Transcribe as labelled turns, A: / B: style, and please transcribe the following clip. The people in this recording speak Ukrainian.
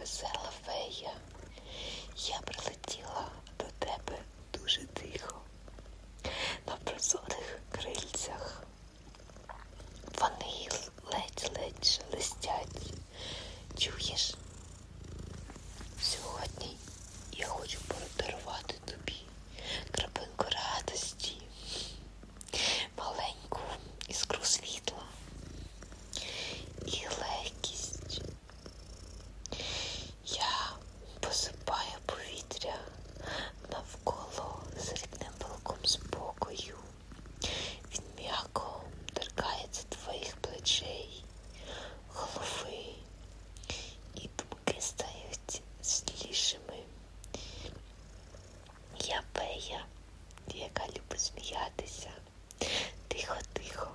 A: весела фея. Я прилетіла до тебе дуже тихо, на прозорих крильцях. Вони ледь-ледь сміятися. Тихо, тихо.